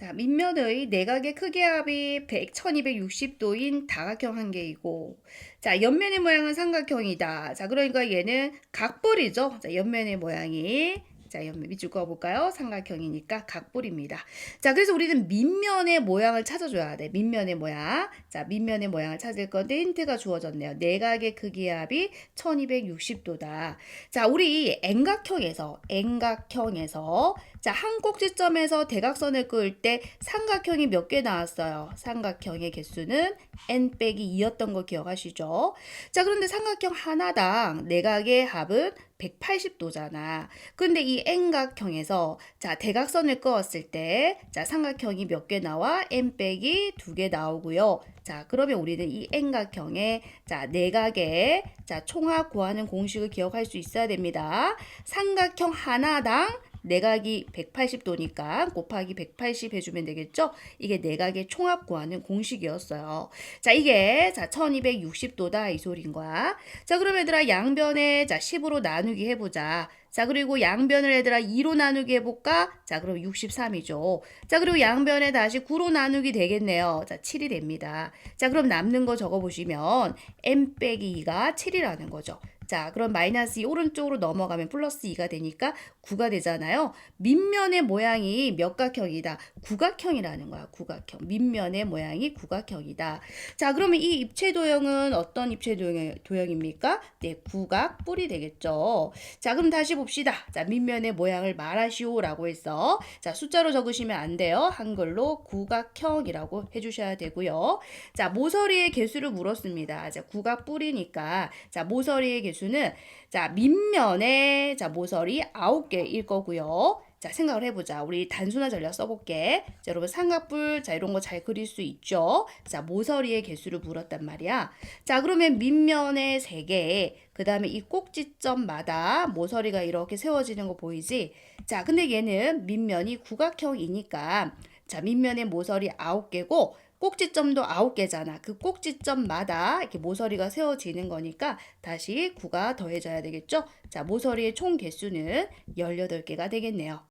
자, 밑면의 내각의 크기 합이 100, 1260도인 다각형 한 개이고, 자, 옆면의 모양은 삼각형이다. 자, 그러니까 얘는 각볼이죠. 자, 옆면의 모양이. 자, 옆면 밑줄 그어볼까요? 삼각형이니까 각볼입니다. 자, 그래서 우리는 밑면의 모양을 찾아줘야 돼. 밑면의 모양. 자, 밑면의 모양을 찾을 건데 힌트가 주어졌네요. 내각의 크기 합이 1260도다. 자, 우리 N각형에서, N각형에서, 자, 한 꼭지점에서 대각선을 그을 때 삼각형이 몇 개 나왔어요? 삼각형의 개수는 n 빼기 2였던 거 기억하시죠? 자, 그런데 삼각형 하나당 내각의 합은 180도잖아. 근데 이 N각형에서 자, 대각선을 그었을 때 자, 삼각형이 몇 개 나와? n 빼기 2개 나오고요. 자, 그러면 우리는 이 N각형의 자, 내각의 자, 총합 구하는 공식을 기억할 수 있어야 됩니다. 삼각형 하나당 내각이 180도니까 곱하기 180 해주면 되겠죠? 이게 내각의 총합 구하는 공식이었어요. 자, 이게 자 1260도다 이 소리인 거야. 자, 그럼 얘들아 양변에 자 10으로 나누기 해보자. 자, 그리고 양변을 얘들아 2로 나누기 해볼까? 자, 그럼 63이죠. 자, 그리고 양변에 다시 9로 나누기 되겠네요. 자, 7이 됩니다. 자, 그럼 남는 거 적어보시면 m 빼기 2가 7이라는 거죠. 자, 그럼 마이너스 2 오른쪽으로 넘어가면 플러스 2가 되니까 9가 되잖아요. 밑면의 모양이 몇 각형이다? 구각형이라는 거야. 구각형. 밑면의 모양이 구각형이다. 자, 그러면 이 입체 도형은 어떤 입체 도형, 도형입니까? 네, 구각 뿔이 되겠죠. 자, 그럼 다시 봅시다. 자, 밑면의 모양을 말하시오라고 해서 자, 숫자로 적으시면 안 돼요. 한글로 구각형이라고 해 주셔야 되고요. 자, 모서리의 개수를 물었습니다. 자, 구각 뿔이니까 자, 모서리의 개수는 자, 밑면에 자, 모서리 9개일 거고요. 자, 생각을 해보자. 우리 단순화 전략 써볼게. 자, 여러분, 삼각뿔, 자, 이런 거 잘 그릴 수 있죠? 자, 모서리의 개수를 물었단 말이야. 자, 그러면 밑면에 3개, 그 다음에 이 꼭지점마다 모서리가 이렇게 세워지는 거 보이지? 자, 근데 얘는 밑면이 구각형이니까, 자, 밑면에 모서리 9개고, 꼭지점도 9개잖아. 그 꼭지점마다 이렇게 모서리가 세워지는 거니까 다시 9가 더해져야 되겠죠? 자, 모서리의 총 개수는 18개가 되겠네요.